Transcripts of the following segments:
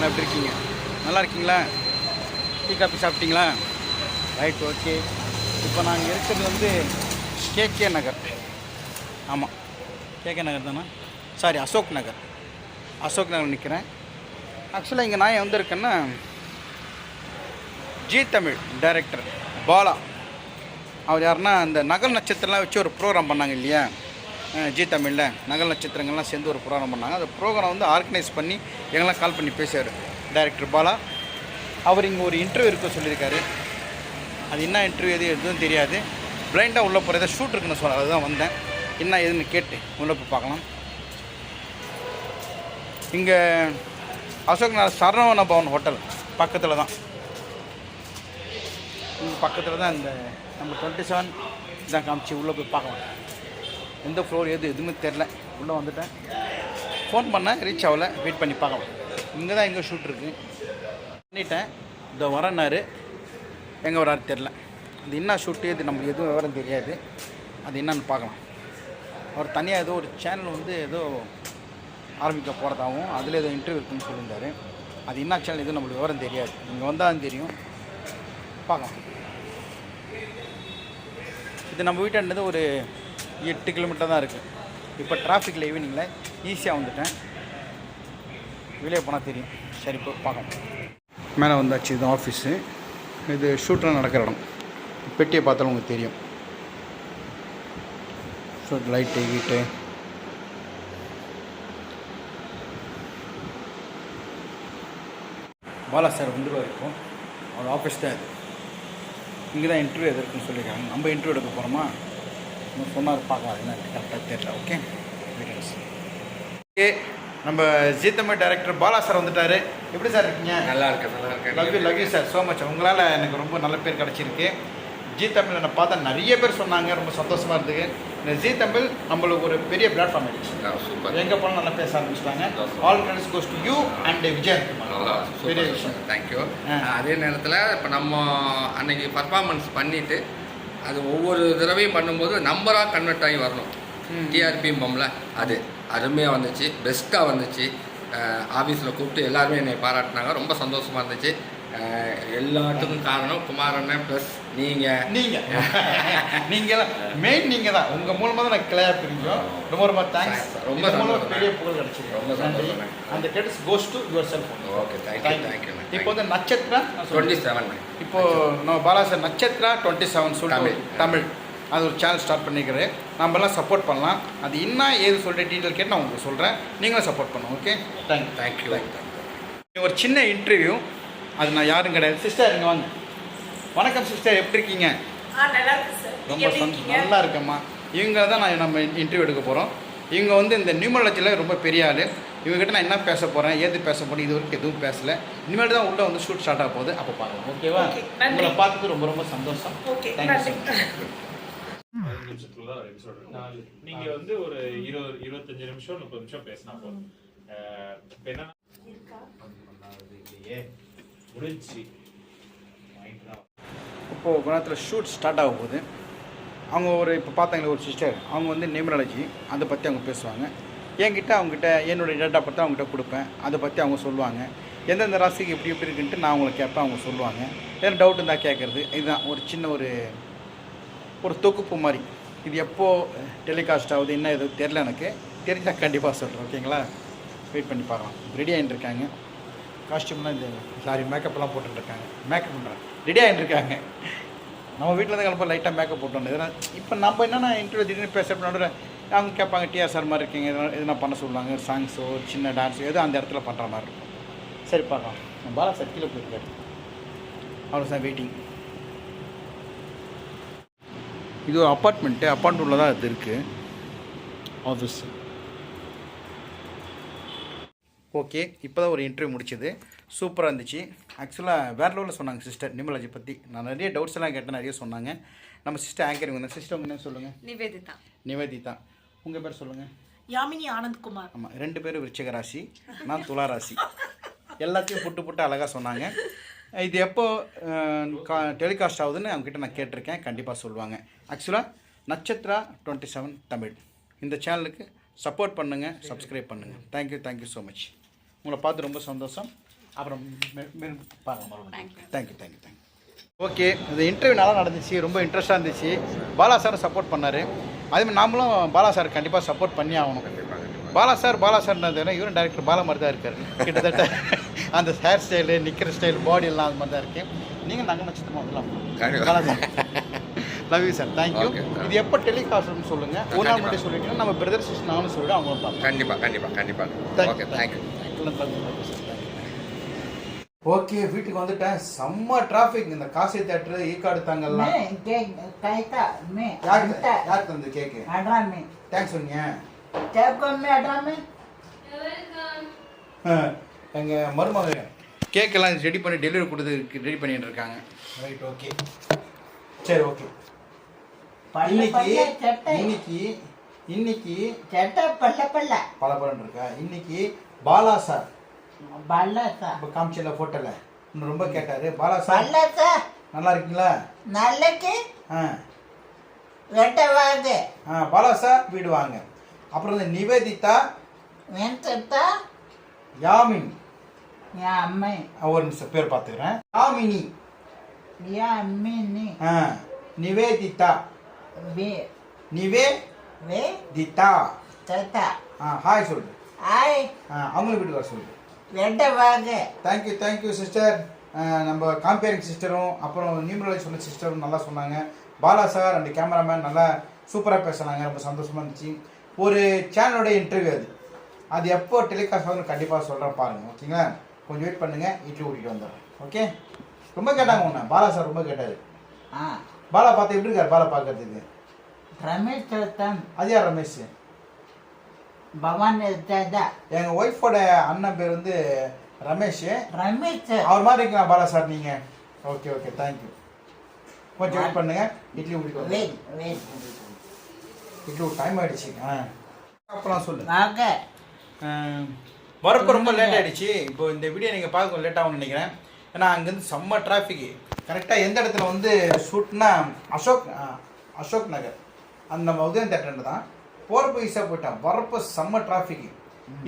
எல்லாம் எப்படி இருக்கீங்க? நல்லா இருக்கீங்களா? டீ காஃபி சாப்பிட்டீங்களா? Right okay. இப்போ நாங்கள் இருக்கிறது வந்து கேகே நகர். ஆமாம் கேகே நகர் தானே? சாரி அசோக் நகர். அசோக் நகர் நிற்கிறேன் ஆக்சுவலாக இங்கே நான் எங்கே இருக்கேன்னா ஜி தமிழ் டைரக்டர் பாலா. அவர் யாருன்னா அந்த நகல் நட்சத்திரம்லாம் வச்சு ஒரு ப்ரோக்ராம் பண்ணாங்க இல்லையா? ஜி தமிழில் நகல் நட்சத்திரங்கள்லாம் சேர்ந்து ஒரு ப்ரோக்ராம் பண்ணாங்க. அந்த ப்ரோக்ராம் வந்து ஆர்கனைஸ் பண்ணி எங்கெல்லாம் கால் பண்ணி பேசுவார். டைரக்டர் பாலா அவர் இங்கே ஒரு இன்டர்வியூ இருக்க சொல்லியிருக்காரு. அது என்ன இன்டர்வியூ எது எதுவும் தெரியாது. பிளைண்டாக உள்ளே போகிறத ஷூட் இருக்குன்னு சொல்ல அதுதான் வந்தேன். என்ன ஏதுன்னு கேட்டு உள்ளே போய் பார்க்கலாம். இங்கே அசோக் நகர் சரவண பவன் ஹோட்டல் பக்கத்தில் தான். இங்கே பக்கத்தில் தான் இந்த நம்ம டுவெண்ட்டி செவன் இதான் காமிச்சு உள்ளே போய் பார்க்கலாம். எந்த ஃப்ளோர் எது எதுவுமே தெரில உள்ளே வந்துட்டேன். ஃபோன் பண்ணேன் ரீச் ஆகல. வெயிட் பண்ணி பார்க்கலாம். இங்கே தான் எங்கே ஷூட் இருக்குது பண்ணிட்டேன். இந்த வரேன்னாரு. எங்கே வராரு தெரில அது என்ன ஷூட்டு இது நமக்கு எதுவும் விவரம் தெரியாது. அது என்னன்னு பார்க்கலாம். அவர் தனியாக ஏதோ ஒரு சேனல் வந்து ஏதோ ஆரம்பிக்க போகிறதாகவும் அதில் ஏதோ இன்டர்வியூ இருக்குன்னு சொல்லியிருந்தாரு. அது என்ன சேனல் எதுவும் நம்மளுக்கு விவரம் தெரியாது. இங்கே வந்தால் தெரியும். பார்க்கலாம். இது நம்ம வீட்டாண்டது ஒரு எட்டு கிலோமீட்டர் தான் இருக்குது இப்போ டிராஃபிக்கில் ஈவினிங்கில் ஈஸியாக வந்துட்டேன். வெளியே போனால் தெரியும். சரி இப்போ பார்க்கலாம். மேலே வந்தாச்சு இது ஆஃபீஸு இது ஷூட்டில் நடக்கிற இடம். பெட்டியை பார்த்தாலும் உங்களுக்கு தெரியும். ஷூட் லைட்டு வீட்டு பாலா சார் வந்துடுவார் இப்போ. அவர் ஆஃபீஸ் தான். இது இங்கே தான் இன்டர்வியூ எது இருக்குன்னு சொல்லியிருக்காங்க நம்ம இன்டர்வியூ எடுக்க போகிறோமா சொன்னார் பார்க்கலாம் என்ன கரெக்டாக தெரியல ஓகே. ஓகே நம்ம Zee Tamil director Bala sir வந்துட்டாரு. எப்படி சார் இருக்கீங்க? நல்லா இருக்கேன் நல்லா இருக்கேன். Love you love you sir so much உங்களால் எனக்கு ரொம்ப நல்ல பேர் கிடச்சிருக்கு. ஜி தமிழ் என்னை பார்த்தா நிறைய பேர் சொன்னாங்க ரொம்ப சந்தோஷமாக இருந்தது. இந்த ஜி தமிழ் நம்மளுக்கு ஒரு பெரிய பிளாட்ஃபார்ம் ஆயிடுச்சு. எங்கே போனாலும் நல்லா பேச ஆரம்பிச்சிட்டாங்க. All credits goes to you and Vijay பெரிய விஷயம் தேங்க்யூ. அதே நேரத்தில் இப்போ நம்ம அன்னைக்கு பர்ஃபார்மன்ஸ் பண்ணிட்டு அது ஒவ்வொரு தடவையும் பண்ணும்போது நம்பராக கன்வெர்ட் ஆகி வரணும். ம். டிஆர்பி பம்ல அது அருமையாக வந்துச்சு. பெஸ்ட்டாக வந்துச்சு. ஆஃபீஸில் கூப்பிட்டு எல்லாருமே என்னை பாராட்டினாங்க. ரொம்ப சந்தோஷமாக இருந்துச்சு. எல்லாத்துக்கும் காரணம் குமாரண்ணன் ப்ளஸ் நீங்கள் நீங்கள் நீங்கள் மெயின் நீங்கள் தான் உங்கள் மூலமாக தான் நான் கிளையா பிரிஞ்சோம் ரொம்ப ரொம்ப தேங்க்ஸ் ரொம்ப ரொம்ப மூலம் சந்தோஷம். பெரிய புகழ் கிடச்சிருக்கு. ரொம்ப சந்தோஷம். அந்த credits goes to yourself okay thank you thank you இப்போ வந்து நட்சத்திரா? டுவெண்ட்டி செவன் இப்போ நம்ம Bala sir Natchathira? Twenty seven சொல்லிட்டு தமிழ். அது ஒரு சேனல் ஸ்டார்ட் பண்ணிக்கிறேன். நம்ம எல்லாம் சப்போர்ட் பண்ணலாம். அது என்ன ஏது சொல்லிட்டு டீட்டெயில் கேட்டு நான் உங்களுக்கு சொல்கிறேன் நீங்களும் சப்போர்ட் பண்ணுங்க ஓகே தேங்க்யூ தேங்க்யூ ஒரு சின்ன இன்டர்வியூ அது நான் யாரும் கிடையாது. சிஸ்டர் இங்கே வாங்க. வணக்கம் சிஸ்டர் எப்படி இருக்கீங்க? ரொம்ப எப்படி சந்தோஷம். இருக்கீங்க? நல்லா இருக்கேம்மா. இவங்க தான் நான் நம்ம இன்டர்வியூ எடுக்க போகிறோம் இவங்க வந்து இந்த நியூமராலஜியில் ரொம்ப பெரிய ஆள். இவங்ககிட்ட நான் என்ன பேச போகிறேன் ஏது பேச போகிறேன் இது வரைக்கும் எதுவும் பேசல. இனிமேல் தான் உள்ளே வந்து ஷூட் ஸ்டார்ட் ஆக போகுது. அப்போ பாருங்க ஓகேவா. உங்களை பார்த்தது ரொம்ப ரொம்ப சந்தோஷம். ஓகே தேங்க்யூ நீங்க வந்து ஒரு இருபது இருபத்தஞ்சு நிமிஷம் முப்பது நிமிஷம் பேசினா போதும். என்னன்னா முடிஞ்சு. இப்போது குணத்தில் ஷூட் ஸ்டார்ட் ஆகும் போது அவங்க ஒரு இப்போ பார்த்தாங்களே ஒரு சிஸ்டர் அவங்க வந்து நியூமராலஜி அதை பற்றி அவங்க பேசுவாங்க. என்கிட்ட அவங்ககிட்ட என்னுடைய டேட்டா பற்றி அவங்ககிட்ட கொடுப்பேன். அதை பற்றி அவங்க சொல்லுவாங்க. எந்தெந்த ராசிக்கு எப்படி எப்படி இருக்குன்ட்டு நான் அவங்களை கேட்பேன் அவங்க சொல்லுவாங்க. ஏன்னா டவுட் இருந்தால் கேட்குறது. இதுதான் ஒரு சின்ன ஒரு ஒரு தொகுப்பு மாதிரி. இது எப்போது டெலிகாஸ்ட் ஆகுது என்ன எதுவும் தெரில எனக்கு. தெரிஞ்சால் கண்டிப்பாக சொல்கிறேன் ஓகேங்களா? வெயிட் பண்ணி பார்க்கலாம். ரெடி ஆகிட்டு இருக்காங்க. காஸ்டியூம்லாம் இந்த சாரி மேக்கப்லாம் போட்டுருக்காங்க மேக்கப் பண்ணுறாங்க ரெடி ஆகிட்டுருக்காங்க நம்ம வீட்டில் இருந்து கிளம்ப லைட்டாக மேக்கப் போட்டோம். இதெல்லாம் இப்போ நம்ம என்னென்னா இன்டர்வியூ திடீர்னு பேச நடுவில் அவங்க கேட்பாங்க டிஆர் சார் மாதிரி இருக்கீங்க. எதனா எதுனா பண்ண சொல்லுவாங்க. சாங்ஸோ சின்ன டான்ஸோ எதோ அந்த இடத்துல பண்ணுற மாதிரி இருக்கும். சரி பார்க்கலாம். பாலா சார் கீழே போயிருக்காரு. அவ்வளோ சார் வெயிட்டிங் இது ஒரு அப்பார்ட்மெண்ட்டு அப்பார்ட்மெண்ட்டில் தான் இது இருக்குது ஆஃபீஸ் ஓகே இப்போ தான் ஒரு இன்டர்வியூ முடிச்சது. சூப்பராக இருந்துச்சு. ஆக்சுவலாக வேறு லெவலில் சொன்னாங்க சிஸ்டர் நிமலாஜி பற்றி நான் நிறைய டவுட்ஸ் எல்லாம் கேட்டேன் நிறைய சொன்னாங்க. நம்ம சிஸ்டர் ஆங்கரிங் வந்தாங்க சிஸ்டர் உங்க என்ன சொல்லுங்கள் நிவேதிதா. நிவேதிதா. உங்கள் பேர் சொல்லுங்கள் யாமினி ஆனந்த் குமார் ஆமாம் ரெண்டு பேரும் விருச்சிக ராசி நான் துலா ராசி எல்லாத்தையும் புட்டு புட்டு அழகாக சொன்னாங்க. இது எப்போ டெலிகாஸ்ட் ஆகுதுன்னு அவங்ககிட்ட நான் கேட்டிருக்கேன். கண்டிப்பாக சொல்லுவாங்க. ஆக்சுவலாக நட்சத்திரா டுவெண்ட்டி செவன் தமிழ். இந்த சேனலுக்கு சப்போர்ட் பண்ணுங்கள் சப்ஸ்கிரைப் பண்ணுங்கள் தேங்க்யூ தேங்க்யூ ஸோ மச் உங்களை பார்த்து ரொம்ப சந்தோஷம். அப்புறம் மே- மே- பாருங்க மறுபடியும். Thank you thank you thank you okay இந்த இன்டர்வியூ நல்லா நடந்துச்சு ரொம்ப இன்ட்ரெஸ்ட்டாக இருந்துச்சு. பாலா சார் சப்போர்ட் பண்ணார். அதேமாதிரி நாமளும் பாலா சார் கண்டிப்பாக சப்போர்ட் பண்ணி ஆகணும். பாலா சார் பாலா சார்ன்றது இவரும் டேரக்டர் பாலா மாதிரி தான் இருக்காரு. கிட்டத்தட்ட அந்த ஹேர் ஸ்டைலு நிற்கிற ஸ்டைல் பாடி எல்லாம் அது மாதிரி தான் இருக்கு. நீங்கள் நாங்கள் நட்சத்திரமா வரலாம். Bala sir love you sir thank you. இது எப்போ டெலிகாஸ்ட்னு சொல்லுங்கள் ஒரு நாள் முன்னாடி சொல்லிட்டீங்கன்னா நம்ம பிரதர் சிஸ்டர் நானும் சொல்லிட்டு அவங்களும் பார்ப்போம். கண்டிப்பாக கண்டிப்பாக கண்டிப்பாக ஓகே you. வீட்டுக்குள்ளே ஓகே வீட்டுக்கு வந்துட்டேன். செம்ம டிராஃபிக் இந்த காசி தியேட்டர் ஈக்காடு தாங்கலாம் யார் தந்து கேக்கு? அட்ராமே தேங்க்ஸ் சொன்னீங்க கேப்காமே அட்ராமே எங்க மருமகன் கேக் எல்லாம் ரெடி பண்ணி டெலிவரி கொடுத்து ரெடி பண்ணிட்டு இருக்காங்க. ரைட் ஓகே சரி ஓகே இன்னைக்கு இன்னைக்கு இன்னைக்கு கெட்ட பல்ல பல்ல. பல பலன் இருக்கா? இன்னைக்கு பாலா சார். பல்லா சார். இப்போ காமிச்சல ஃபோட்டோல இன்னும் ரொம்ப கேட்டாரு. பாலா சார். பல்லா சார். நல்லா இருக்கீங்களா? நல்லக்கு ஆ. ரெட்ட வாது ஆ பாலா சார் வீடு வாங்க. அப்புறம் இந்த நிவேதிதா வெந்தத்தா யாமினி. யா அம்மை. ஒரு நிமிஷம் பேர் பார்த்துக்கிறேன். யாமினி. யா அம்மினி. ஆ நிவேதிதா. வே. நிவே வே. தத்தா. ஆ ஹாய் சொல்லு. அவங்களும் வீட்டுக்கு வர சொல்லுங்க ரெண்டை வாங்க. தேங்க் யூ சிஸ்டர் நம்ம காம்பேரிங் சிஸ்டரும் அப்புறம் நியூமரலஜி சொன்ன சிஸ்டரும் நல்லா சொன்னாங்க. பாலா சார் அண்ட் கேமராமேன் நல்லா சூப்பராக பேசினாங்க. ரொம்ப சந்தோஷமாக இருந்துச்சு. ஒரு சேனலோட இன்டர்வியூ அது. அது எப்போ டெலிகாஸ்ட் வந்து கண்டிப்பாக சொல்கிறேன் பாருங்கள் ஓகேங்களா கொஞ்சம் வெயிட் பண்ணுங்கள் இட்லி ஊட்டிட்டு வந்துடுறேன். ஓகே ரொம்ப கேட்டாங்க ஒன்று பாலா சார் ரொம்ப கேட்டார். ஆ. பாலா பார்த்து எப்படி இருக்கார்? பாலா பார்க்கறதுக்கு. ரமேஷ் தான். அது யார் ரமேஷ்? பவானி எங்க ஒய்ஃபோட அண்ணன் பேர் வந்து ரமேஷ். ரமேஷ். அவர் மாதிரி இருக்கலாம் பாலா சார் நீங்க. ஓகே ஓகே தேங்க்யூ கொஞ்சம் வெயிட் பண்ணுங்க. இட்லி ஊட்டிக்கோங்க இட்லி டைம் ஆயிடுச்சு. ஆ. அப்புறம் சொல்லு. வரப்போ ரொம்ப லேட் ஆயிடுச்சு. இப்போ இந்த வீடியோ நீங்கள் பார்க்க லேட் ஆகும்னு நினைக்கிறேன். ஏன்னா அங்கேருந்து செம்ம டிராஃபிக் கரெக்டாக எந்த இடத்துல வந்து ஷூட்னா அசோக் அசோக் நகர். அந்த உதயம் தேட்டர் தான். போகிறப்ப ஈஸியாக போயிட்டான் வரப்போ செம்ம டிராஃபிக்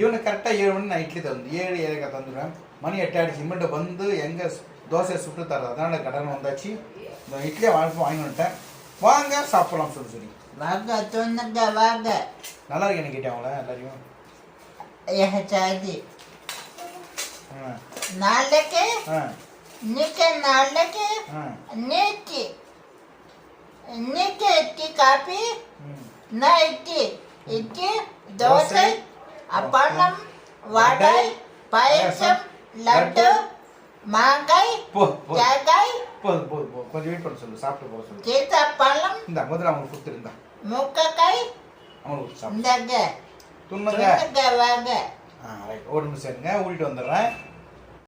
இவனுக்கு கரெக்டாக ஏழு மணி இட்லி தந்து ஏழு ஏழரை தந்துடுவேன். மணி எட்டாயிடுச்சு இம்மெண்ட்டை வந்து எங்கே தோசையை சுட்டு தரது அதனால் கடன் வந்தாச்சு. இந்த இட்லியை வாழ்க்கை வாங்கி வந்துட்டேன். வாங்க சாப்பிடலாம் சொல்லி சொல்லி. வாங்க சொன்னங்க வாங்க. நல்லா இருக்கேன்னு கேட்டேன் அவங்கள எல்லாரையும்? ஏச்சாதி நாளைக்கு? இன்னைக்கு நாளைக்கு? நேற்று இன்னைக்கு? காப்பி? நான் இட்லி இட்லி தோசை அப்பளம் வடை பாயசம் லட்டு மாங்காய் தேங்காய். போதும் போதும் போதும் கொஞ்சம் வெயிட் பண்ண சொல்லு. சாப்பிட்டு போக சொல்லு. கேத்த பழம் இந்த முதல்ல அவங்களுக்கு கொடுத்துருந்தா. முக்கக்காய் அவங்களுக்கு சாப்பிட்டு துண்ணுங்க. வாங்க. ஆ ரைட். ஒரு நிமிஷம் இருங்க. ஊட்டிட்டு வந்துடுறேன்.